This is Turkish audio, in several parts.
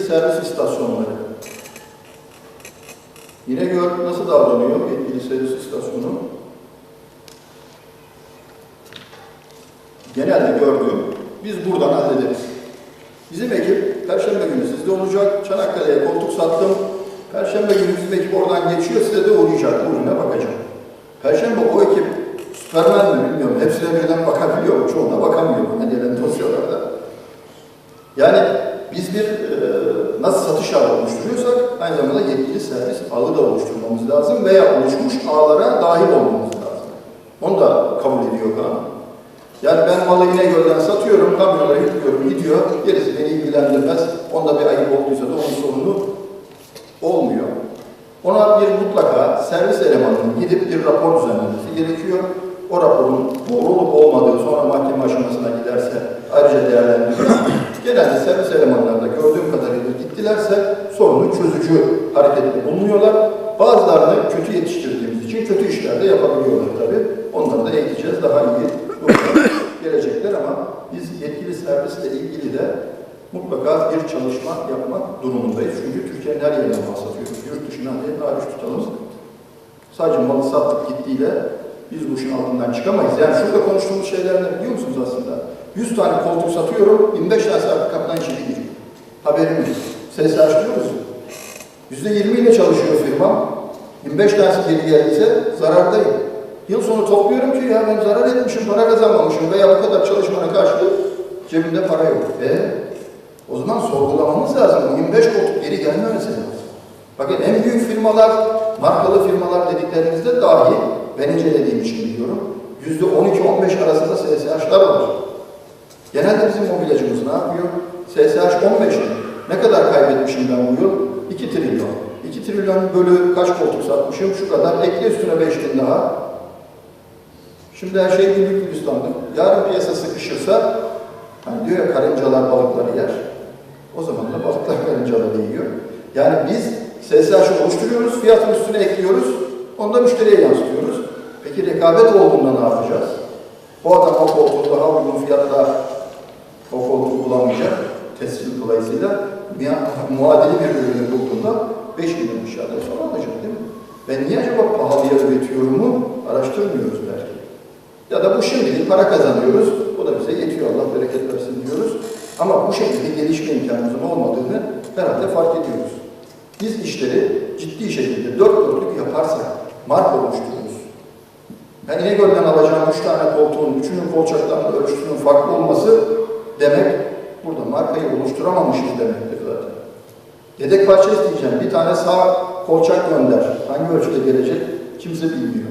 servis istasyonları. İnegöl nasıl davranıyor yetkili servis istasyonu? Genelde gördüğüm, biz buradan hallederiz. Bizim ekip Perşembe günü sizde olacak. Çanakkale'ye koltuk sattım. Perşembe günü bizim ekip oradan geçiyor, size de uğrayacak, ürüne bakacak. Perşembe o ekip Süpermen mi bilmiyorum, hepsine birden bakabiliyor mu? Çoğuna bakamıyor gelen dosyalarda. Yani biz bir e, nasıl satış ağı oluşturuyorsak aynı zamanda yetkili servis ağı da oluşturmamız lazım veya oluşmuş ağlara dahil olmamız lazım. Onu da kabul ediyor kanun. Yani ben malı İnegöl'den satıyorum, kamyonlara yüklüyorum, gidiyor, gerisi beni ilgilendirmez. Onda bir ayıp olduysa da onun sorunu olmuyor. Ona bir mutlaka servis elemanının gidip bir rapor düzenlemesi gerekiyor. O raporun doğru olup olmadığı sonra mahkeme aşamasına giderse ayrıca değerlendiriyor. Genelde servis elemanları da gördüğüm kadarıyla gittilerse çözücü harekette bulunuyorlar. Bazılarını kötü yetiştirdiğimiz için kötü işler de yapabiliyorlar tabii. Onları da eğiteceğiz, daha iyi gelecekler ama biz yetkili servisle ilgili de mutlaka bir çalışma yapmak durumundayız. Çünkü Türkiye'nin her yerine mal satıyoruz. Yurt dışına diye hariç tutalım. Sadece malı sattık gittiğiyle biz bu işin altından çıkamayız. Yani şurada konuştuğumuz şeyler ne biliyor musunuz aslında? 100 tane koltuk satıyorum, 25 tane arka kapıdan içeri giriyor. Haberimiz. Ses açıyoruz. %20 ile çalışıyor firma. 25 tanesi geri geldiyse zarardayım. Yıl sonu topluyorum ki ya ben zarar etmişim, para kazanmamışım veya bu kadar çalışmana karşılık cebimde para yok. E o zaman sorgulamamız lazım. Bu 25 koltuk geri gelmemesi lazım. Bakın en büyük firmalar, markalı firmalar dediklerimizde dahi ben incelediğim için biliyorum. Yüzde 12-15 arasında SSH'lar var. Genelde bizim mobilyacımız ne yapıyor? SSH 15 mi? Ne kadar kaybetmişim ben bu yıl? 2 trilyon. 2 trilyon bölü kaç koltuk satmışım? Şu kadar. Ekle üstüne 5 bin daha. Şimdi her şey güllük gülistanlık. Yarın piyasa sıkışırsa, hani diyor ya karıncalar balıkları yer. O zaman da balıklar karıncaları yiyor. Yani biz SSH oluşturuyoruz, fiyatın üstüne ekliyoruz, onu da müşteriye yansıtıyoruz. Peki rekabet olduğunda ne yapacağız? Bu adam o koltuğu daha uygun fiyatla o koltuğu bulamayacak. Tescil dolayısıyla mu- muadili bir ürünü bulduğunda 5 milyon aşağıda sonra alacak değil mi? Ben niye acaba pahalıya üretiyorumu araştırmıyoruz belki. Ya da bu şimdilik para kazanıyoruz. O da bize yetiyor. Allah bereket versin diyoruz. Ama bu şekilde gelişme imkanımızın olmadığını herhalde fark ediyoruz. Biz işleri ciddi şekilde dört dörtlük yaparsak marka oluştururuz. Ben İnegöl'den alacağım üç tane koltuğun, üçünün kolçaklarının ölçüsünün farklı olması demek burada markayı oluşturamamışız demektir. Yedek parça isteyeceğim. Bir tane sağ kolçak gönder. Hangi ölçüde gelecek? Kimse bilmiyor.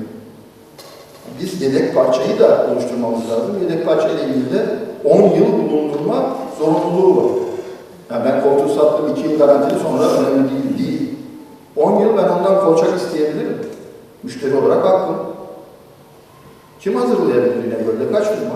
Biz yedek parçayı da oluşturmamız lazım. Yedek parça ile ilgili de 10 yıl bulundurma zorunluluğu var. Yani ben koltuğu sattım 2 yıl garantili sonra önemli değil. Değil. 10 yıl ben ondan kolçak isteyebilirim. Müşteri olarak hakkım. Kim hazırlayabilir yine böyle? Kaç firma?